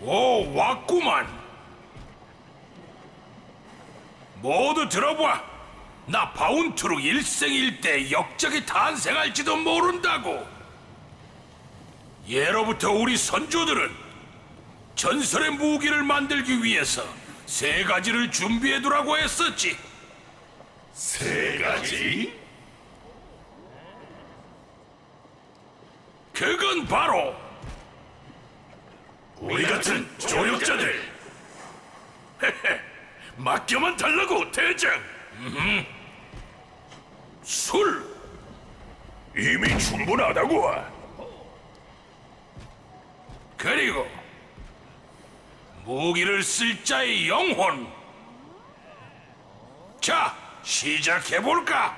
오, 왔구만. 모두 들어봐. 나 바운트로 일생일대 역적이 탄생할지도 모른다고. 예로부터 우리 선조들은 전설의 무기를 만들기 위해서 세 가지를 준비해두라고 했었지. 세 가지? 그건 바로 우리 같은 조력자들 맡겨만 달라고 대장. 술. 이미 충분하다고. 그리고 무기를 쓸 자의 영혼. 자, 시작해 볼까?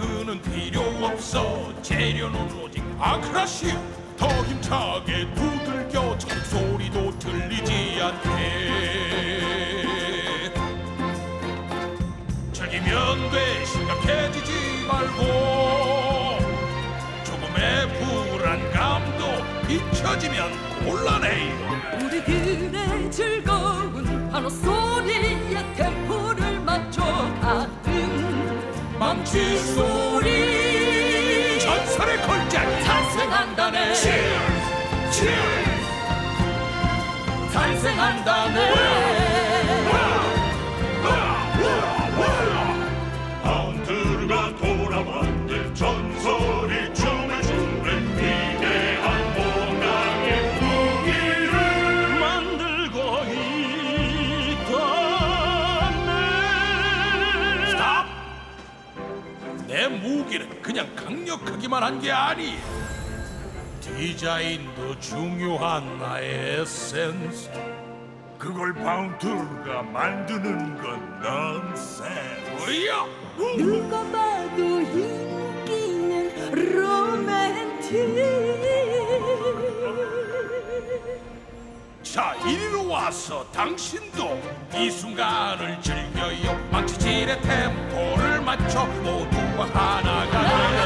은은 필요 없어. 재료는 오직 아크라시아. 더 힘차게 두들겨 총소리도 들리지 않게. 즐기면 돼 심각해지지 말고 조금의 불안감도 잊혀지면 곤란해요. 우리들의 즐거운 망치 소리. 전설의 걸작이 탄생한다네. 탄생한다네 무기는 그냥 강력하기만 한 게 아니. 디자인도 중요한 나의 에센스. 그걸 바운드가 만드는 건 넌센스. 뭐야? 누가 봐도 인기는 로맨틱 자 이리로 와서 당신도 이 순간을 즐겨요. 망치질의 템포를 맞춰 모두가 하나가 되어